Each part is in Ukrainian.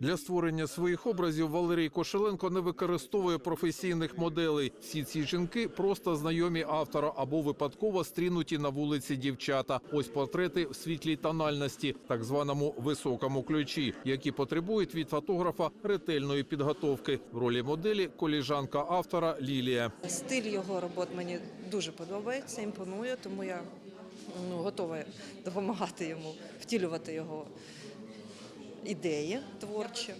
Для створення своїх образів Валерій Кошеленко не використовує професійних моделей. Всі ці жінки просто знайомі автора або випадково стрінуті на вулиці дівчата. Ось портрети в світлій тональності, так званому високому ключі, які потребують від фотографа ретельної підготовки. В ролі моделі коліжанка автора Лілія. Стиль його робот мені дуже подобається, імпонує, тому я ну, готова допомагати йому втілювати його ідеї творчі.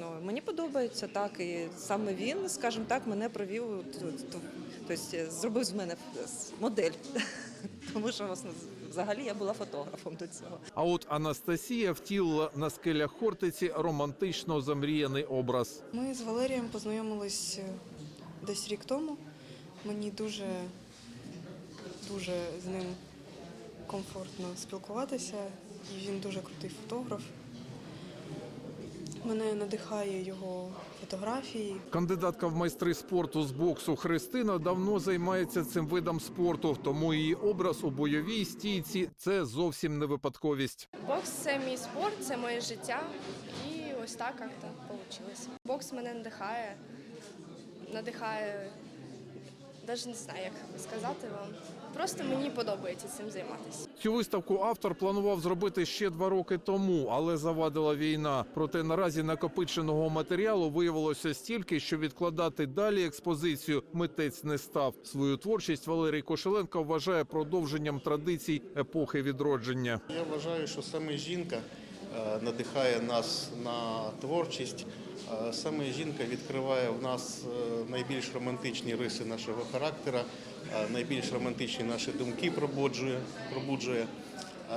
Ну, мені подобається так, і саме він, скажімо так, мене провів, тобто зробив з мене модель, тому що взагалі я була фотографом до цього. А от Анастасія втілила на скелях Хортиці романтично замріяний образ. Ми з Валерієм познайомились е, десь рік тому. Мені дуже, дуже з ним комфортно спілкуватися, і він дуже крутий фотограф. Мене надихає його фотографії. Кандидатка в майстри спорту з боксу Христина давно займається цим видом спорту, тому її образ у бойовій стійці це зовсім не випадковість. Бокс це мій спорт, це моє життя. І ось так як-то вийшло. Бокс мене надихає, надихає, навіть не знаю, як сказати вам. Просто мені подобається цим займатися. Цю виставку автор планував зробити ще два роки тому, але завадила війна. Проте наразі накопиченого матеріалу виявилося стільки, що відкладати далі експозицію митець не став. Свою творчість Валерій Кошеленко вважає продовженням традицій епохи відродження. Я вважаю, що саме жінка надихає нас на творчість. Е, Саме жінка відкриває в нас е, найбільш романтичні риси нашого характера, е, найбільш романтичні наші думки пробуджує. пробуджує. Е,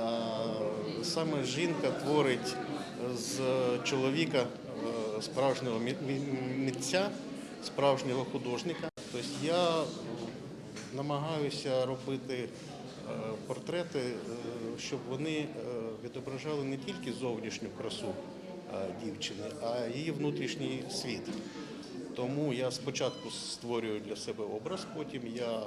Саме жінка творить з чоловіка е, справжнього митця, справжнього художника. Тобто я намагаюся робити е, портрети, е, щоб вони е, відображали не тільки зовнішню красу е, дівчини, а її внутрішній світ. Тому я спочатку створюю для себе образ, потім я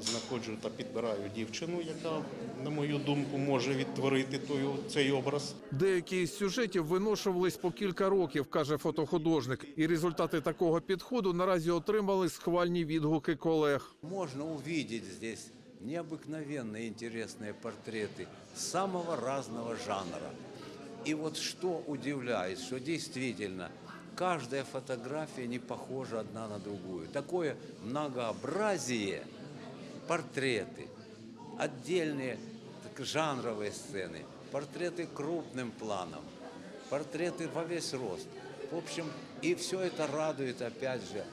знаходжу та підбираю дівчину, яка, на мою думку, може відтворити той, цей образ. Деякі із сюжетів виношувались по кілька років, каже фотохудожник. І результати такого підходу наразі отримали схвальні відгуки колег. Можно увидеть здесь необыкновенные интересные портреты самого разного жанра. И вот что удивляет, что действительно каждая фотография не похожа одна на другую. Такое многообразие портреты, отдельные так, жанровые сцены, портреты крупным планом, портреты во весь рост. В общем, и все это радует, опять же,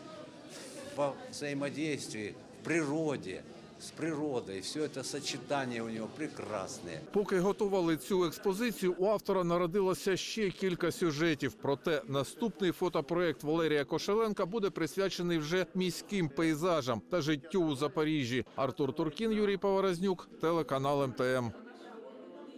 во взаимодействии в природе, с природою. Все це сочетання у нього прекрасне. Поки готували цю експозицію, у автора народилося ще кілька сюжетів. Проте наступний фотопроект Валерія Кошеленка буде присвячений вже міським пейзажам та життю у Запоріжжі. Артур Туркін, Юрій Поворознюк, телеканал МТМ.